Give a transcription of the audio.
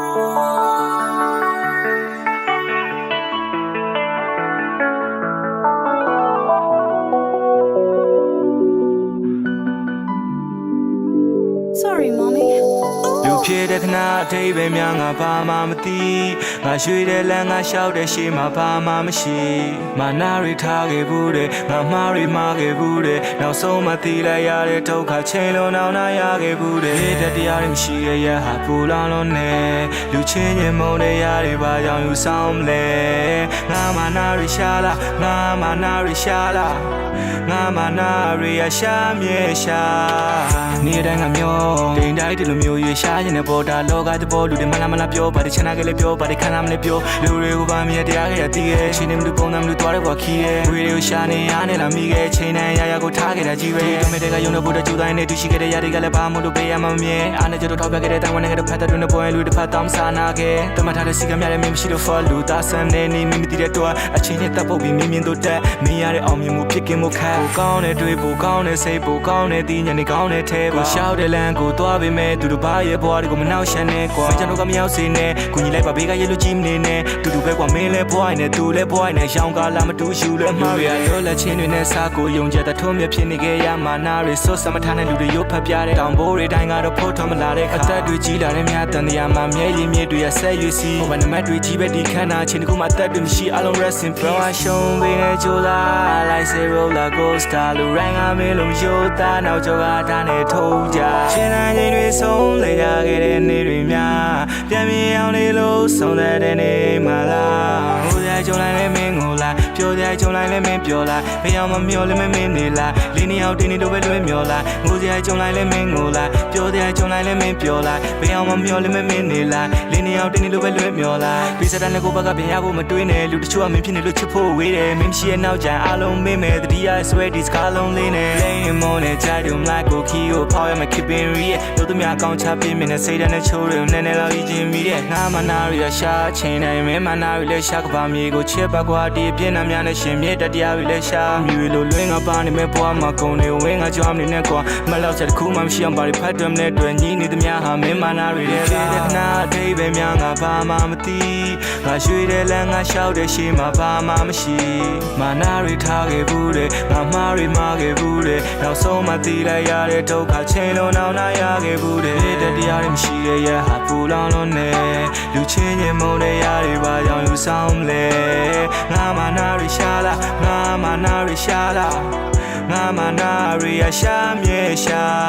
Oh. Sorry, mommy. လူဖြစ်တဲ့ခဏအထိပ်ပဲများငါဘာမှမသိငါရွှေတဲ့လမ်းငါလျှောက်တဲ့ရှေးမှာဘာမှမရှိမာနာရီထားခဲ့ဘူးတဲ့ငါမှားရီမှားခဲ့ဘူးတဲ့နောက်ဆုံးမသိလိုက်ရတဲ့ဒုက္ခချိန်လုံးအောင်နာရခဲ့ဘူးတဲ့တတရားတွေမရှိရရဟာပူလောင်လုံးနဲ့လူချင်းချင်းမုန်းတဲ့ရတွေဘာကြောင့်ယူဆောင်မလဲငါမာနာရီရှာလာငါမာနာရီရှာလာငါမာနာရီရရှာမြေရှာနေ့တိုင်းငါမျောတိမ်တိုင်းဒီလိုမျိုးရွေရှာခြင်းနဲ့ပေါ်တာလောကတဘောလူတွေမလားမလားပြောပါတယ်ချနာကလေးပြောပါတယ်ခန္ဓာမလေးပြောလူတွေကိုပါမြဲတရားခဲ့ရတည်ရဲ့ရှင်နေမလို့ပုံသားမလို့တွားတဲ့ဘွာခီးရဲ့ဝေတွေကိုရှာနေရနဲ့လာမိခဲ့ချိန်တိုင်းရရကိုထားခဲ့တာကြီးပဲတမဲတဲ့ကယုံတဲ့ဘုဒ္ဓကျူတိုင်းနဲ့တူရှိခဲ့တဲ့ຢာတွေကလည်းဘာမှမလို့ပေးရမှမမြင်အားနဲ့ကြတော့ထောက်ပြခဲ့တဲ့တိုင်ဝမ်နဲ့ကဖတ်တဲ့တွင်ပွဲလူတစ်ဖက်တောင်းစားနာခဲ့တမထားတဲ့စီကမြတဲ့မင်းမရှိလို့ for လူသားဆန်နေနေမိမတည်တဲ့တော့အချင်းနဲ့တပ်ပုတ်ပြီးမြင်မြင်တို့တက်မင်းရတဲ့အောင်မြင်မှုဖြစ်ကင်းမှုခတ်ကိုကောင်းတဲ့တွေးဖို့ကောင်းတဲ့စိတ်ဖို့ကောင်းတဲ့ဒီညနေကောင်းတဲ့ထဲပါရှောက်တဲ့လမ်းကိုသွားပေမဲ့သူတို့ဘာရဲ့ဘွားတွေကိုမနှောက်ရှက်နဲ့ကွာကျွန်တော်ကမရောက်စေနဲ့ကိုကြီးလိုက်ပါဘေးကရဲလူကြီးမနေနဲ့တူတူပဲကွာမင်းလဲဘွားနဲ့သူလဲဘွားနဲ့ရောင်ကားလာမတူရှူလဲမှားရရောလက်ချင်းတွေနဲ့စားကိုယုံကြတဲ့ထုံးမြဖြစ်နေခဲ့ရမှာနာတွေစွတ်စမထားတဲ့လူတွေရုပ်ဖက်ပြတဲ့တောင်ဘိုးတွေတိုင်းကတော့ဖို့ထွန်မလာတဲ့ခါအသက်တွေကြီးလာတဲ့မြတ်တန်တရားမှာမြဲရည်မြစ်တွေရဆက်ရွေးစီဟိုဘနမတ်တွေကြီးပဲဒီခန္ဓာချင်းတစ်ခုမှအသက်တွေမရှိအလုံး rest in peace အရှုံးပေးနေကြလာ like say roller coaster လူရိုင်းကမင်းလုံးရိုးသားနောက်ကျောကတားနဲ့ထုံးကြချင်းတိုင်းချင်းတွေဆုံးလေရခဲ့တဲ့နေ့တွေများပြန်မြင်အောင်လေးလို့ဆုံးသက်တဲ့နေ့မှလားဟိုကြကြုံလိုက်လဲမင်းကိုလားပြောကြကြုံလိုက်လဲမင်းပြောလားဘယ်အောင်မမျောလဲမင်းနေလားလင်းနေအောင်တင်းနေတော့ပဲလွဲမျောလားငိုကြကြုံလိုက်လဲမင်းကိုလားပြောကြကြုံလိုက်လဲမင်းပြောလားဘယ်အောင်မမျောလဲမင်းနေလားလင်းနေအောင်တင်းနေတော့ပဲလွဲမျောလားပြီးစတဲ့နဲ့ကိုဘက်ကပြန်ရဖို့မတွေးနဲ့လူတချို့ကမင်းဖြစ်နေလို့ချစ်ဖို့ဝေးတယ်မင်းရှိရဲ့နောက်ကျန်အားလုံးမင်းမဲ့တတိ ယဆွဲဒီစကားလုံးလေးနဲ့လိမ့်မောနဲ့ကြိုက်တယ်မလားကိုခီကိုဖောက်ရမ keeping real တို့သူများကောင်းချပေးမင်းနဲ့စိတ်ဓာတ်နဲ့ချိုးတယ်နည်းနည်းလောက်ကြီးချင်းမိတဲ့ငါမနာရရှာချင်းနိုင်မင်းမနာရလဲရှာကပါမြေကိုချစ်ပါကွာဒီပြင်းနှများနဲ့ရှင်မြေတတရားတွေလဲရှာမြွေလိုလွင်းငါပါနေမဲ့ဘွားမှာကုန်နေဝင်းငါကြွားမနေနဲ့ကွာမလောက်ချက်တစ်ခုမှမရှိအောင်ပါရဖတ်တယ်မနဲ့တွေ့ညီနေသမျှဟာမင်းမနာရတဲ့လားခဏအသေးပဲများငါဘာမှမသိငါရွှေတဲ့လမ်းငါလျှောက်တဲ့ရှေးမှာဘာမှမရှိမာနာရထားခဲ့ဘူးတဲ့ငါမှားရမှားခဲ့ဘူးတဲ့နောက်ဆုံးမှသိလိုက်ရတဲ့ဒုက္ခချိန်လုံးအောင်နာရခဲ့ဘူးတဲ့တတရားတွေမရှိတဲ့ရဟာပူလောင်လုံးနဲ့လူချင်းချင်းမုန်းတဲ့ရတွေဘာကြောင့်ယူဆောင်မလဲငါမာနာရရှာလာငါမာနာရရှာလာငါမာနာရရှာမြေရှာ